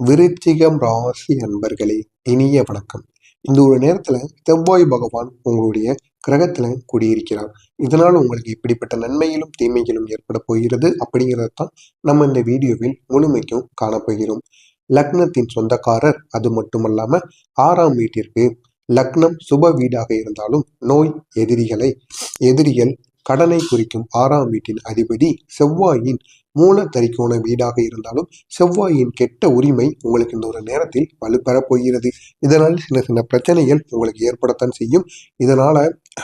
விருச்சிகம் ராசி அன்பர்களே இனிய வணக்கம். இந்த ஒரு நேரத்துல செவ்வாய் பகவான் உங்களுடைய கிரகத்துல குடியிருக்கிறார். இதனால் உங்களுக்கு இப்படிப்பட்ட நன்மைகளும் தீமைகளும் ஏற்பட போகிறது அப்படிங்கிறத தான் நம்ம இந்த வீடியோவில் முழுமைக்கும் காணப்போகிறோம் லக்னத்தின் சொந்தக்காரர் அது மட்டுமல்லாம ஆறாம் வீட்டிற்கு லக்னம் சுப வீடாக இருந்தாலும் நோய் எதிரிகளை எதிரிகள் கடனை குறிக்கும் ஆறாம் வீட்டின் அதிபதி செவ்வாயின் மூல தரிக்கோண வீடாக இருந்தாலும் செவ்வாயின் கெட்ட உரிமை உங்களுக்கு இந்த ஒரு நேரத்தில் வலுப்பெறப் போகிறது. இதனால் சின்ன சின்ன பிரச்சனைகள் உங்களுக்கு ஏற்படத்தான் செய்யும். இதனால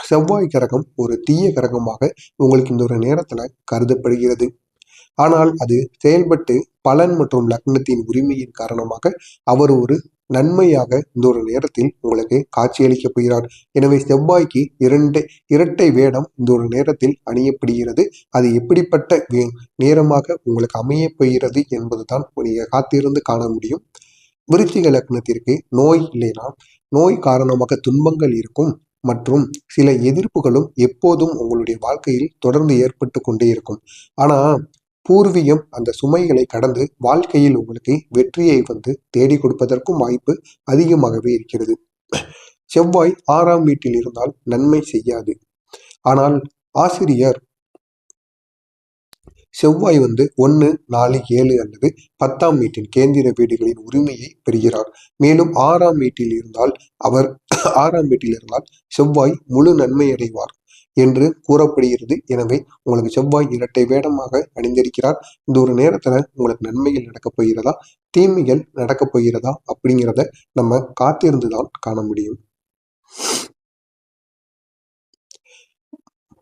செவ்வாய் கரகம் ஒரு தீய கரகமாக உங்களுக்கு இந்த ஒரு நேரத்துல கருதப்படுகிறது. ஆனால் அது செயல்பட்டு பலன் மற்றும் லக்னத்தின் உரிமையின் காரணமாக அவர் ஒரு நன்மையாக இந்த ஒரு நேரத்தில் உங்களுக்கு காட்சியளிக்கப் போகிறார். எனவே செவ்வாய்க்கு இரண்டு இரட்டை வேடம் இந்த ஒரு நேரத்தில் அணியப்படுகிறது. அது எப்படிப்பட்ட நேரமாக உங்களுக்கு அமையப் போகிறது என்பதுதான் நீங்க காத்திருந்து காண முடியும். விருச்சிக லக்னத்திற்கு நோய் இல்லைனா நோய் காரணமாக துன்பங்கள் இருக்கும் மற்றும் சில எதிர்ப்புகளும் எப்போதும் உங்களுடைய வாழ்க்கையில் தொடர்ந்து ஏற்பட்டு கொண்டே இருக்கும். ஆனா பூர்வீகம் அந்த சுமைகளை கடந்து வாழ்க்கையில் உங்களுக்கு வெற்றியை வந்து தேடி கொடுப்பதற்கும் வாய்ப்பு அதிகமாகவே இருக்கிறது. செவ்வாய் ஆறாம் வீட்டில் இருந்தால் நன்மை செய்யாது. ஆனால் ஆசிரியர் செவ்வாய் வந்து ஒன்று நாலு ஏழு அல்லது பத்தாம் வீட்டின் கேந்திர வீடுகளின் உரிமையை பெறுகிறார். மேலும் ஆறாம் வீட்டில் இருந்தால் அவர் ஆறாம் வீட்டில் இருந்தால் செவ்வாய் முழு நன்மை அடைவார் என்று கூறப்படுகிறது. எனவே உங்களுக்கு செவ்வாய் இரட்டை வேடமாக அணிந்திருக்கிறார். இந்த ஒரு நேரத்துல உங்களுக்கு நன்மைகள் நடக்கப் போகிறதா? தீமைகள் நடக்கப் போகிறதா? அப்படிங்கிறத நம்ம காத்திருந்து தான் காண முடியும்.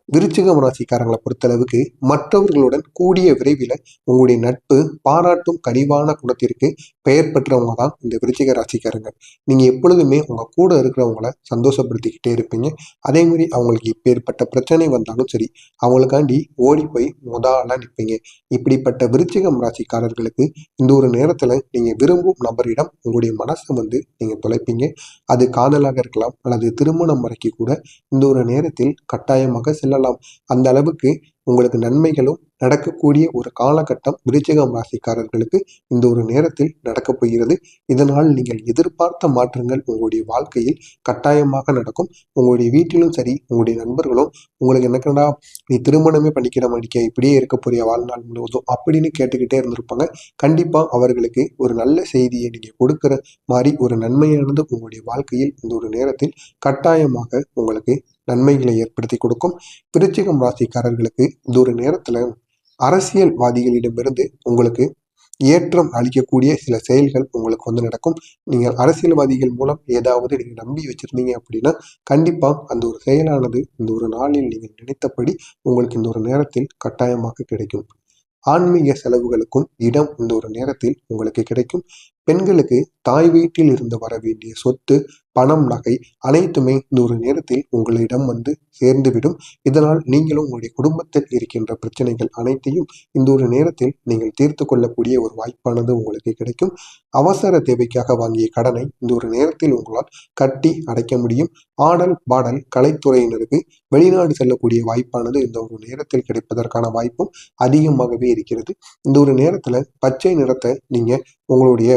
விருச்சிகம் ராசிக்காரங்களை பொறுத்தளவுக்கு மற்றவர்களுடன் கூடிய விரைவில் உங்களுடைய நட்பு பாராட்டும் கனிவான குணத்திற்கு பெயர் பெற்றவங்க தான் இந்த விருச்சிக ராசிக்காரங்க. நீங்கள் எப்பொழுதுமே உங்கள் கூட இருக்கிறவங்கள சந்தோஷப்படுத்திக்கிட்டே இருப்பீங்க. அதே மாதிரி அவங்களுக்கு இப்பேற்பட்ட பிரச்சனை வந்தாலும் சரி அவங்களுக்காண்டி ஓடி போய் முதலாக நிற்பீங்க. இப்படிப்பட்ட விருச்சிகம் ராசிக்காரர்களுக்கு இந்த ஒரு நேரத்தில் நீங்கள் விரும்பும் நபரிடம் உங்களுடைய மனசை வந்து நீங்கள் தொலைப்பீங்க. அது காதலாக இருக்கலாம் அல்லது திருமணம் வரைக்கும் கூட இந்த ஒரு நேரத்தில் கட்டாயமாக செல்லலாம். அந்த அளவுக்கு உங்களுக்கு நன்மைகளும் நடக்கக்கூடிய ஒரு காலகட்டம் விருச்சிகம் ராசிக்காரர்களுக்கு இந்த ஒரு நேரத்தில் நடக்கப் போகிறது. இதனால் நீங்கள் எதிர்பார்த்த மாற்றங்கள் உங்களுடைய வாழ்க்கையில் கட்டாயமாக நடக்கும். உங்களுடைய வீட்டிலும் சரி உங்களுடைய நண்பர்களும் உங்களுக்கு என்னக்கடா நீ திருமணமே பண்ணிக்கிற மாட்டிக்க இப்படியே இருக்க போறிய வாழ்நாள் முழுவதும்? அப்படின்னு கேட்டுக்கிட்டே இருந்திருப்பாங்க. கண்டிப்பா அவர்களுக்கு ஒரு நல்ல செய்தியை நீங்க கொடுக்குற மாதிரி ஒரு நன்மையானது உங்களுடைய வாழ்க்கையில் இந்த ஒரு நேரத்தில் கட்டாயமாக உங்களுக்கு நன்மைகளை ஏற்படுத்தி கொடுக்கும். விருச்சிகம் ராசிக்காரர்களுக்கு இந்த ஒரு நேரத்துல அரசியல்வாதிகளிடமிருந்து உங்களுக்கு ஏற்றம் அளிக்கக்கூடிய சில செயல்கள் உங்களுக்கு வந்து நடக்கும். நீங்கள் அரசியல்வாதிகள் மூலம் ஏதாவது நீங்கள் நம்பி வச்சிருந்தீங்க அப்படின்னா கண்டிப்பா அந்த ஒரு செயலானது இந்த ஒரு நாளில் நீங்கள் நினைத்தபடி உங்களுக்கு இந்த ஒரு நேரத்தில் கட்டாயமாக கிடைக்கும். ஆன்மீக செலவுகளுக்கும் இடம் இந்த ஒரு நேரத்தில் உங்களுக்கு கிடைக்கும். பெண்களுக்கு தாய் வீட்டில் இருந்து வர வேண்டிய சொத்து பணம் நகை அனைத்துமே இந்த ஒரு நேரத்தில் உங்களிடம் வந்து சேர்ந்துவிடும். இதனால் நீங்களும் உங்களுடைய குடும்பத்தில் இருக்கின்ற பிரச்சனைகள் அனைத்தையும் இந்த ஒரு நேரத்தில் நீங்கள் தீர்த்து கொள்ளக்கூடிய ஒரு வாய்ப்பானது உங்களுக்கு கிடைக்கும். அவசர தேவைக்காக வாங்கிய கடனை இந்த ஒரு நேரத்தில் உங்களால் கட்டி அடைக்க முடியும். ஆடல் பாடல் கலைத்துறையினருக்கு வெளிநாடு செல்லக்கூடிய வாய்ப்பானது இந்த ஒரு நேரத்தில் கிடைப்பதற்கான வாய்ப்பும் அதிகமாகவே இருக்கிறது. இந்த ஒரு நேரத்தில் பச்சை நிறத்தை நீங்கள் உங்களுடைய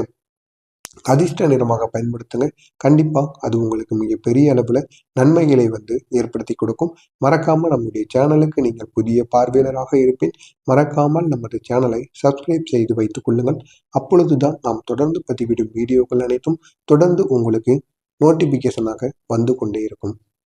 அதிர்ஷ்ட நிறமாக பயன்படுத்துங்க கண்டிப்பாக அது உங்களுக்கு மிகப்பெரிய அளவில் நன்மைகளை வந்து ஏற்படுத்தி கொடுக்கும். மறக்காமல் நம்முடைய சேனலுக்கு நீங்கள் புதிய பார்வையாளராக இருப்பேன் மறக்காமல் நமது சேனலை சப்ஸ்கிரைப் செய்து வைத்துக் கொள்ளுங்கள். அப்பொழுதுதான் நாம் தொடர்ந்து பதிவிடும் வீடியோக்கள் அனைத்தும் தொடர்ந்து உங்களுக்கு நோட்டிபிகேஷனாக வந்து கொண்டே இருக்கும்.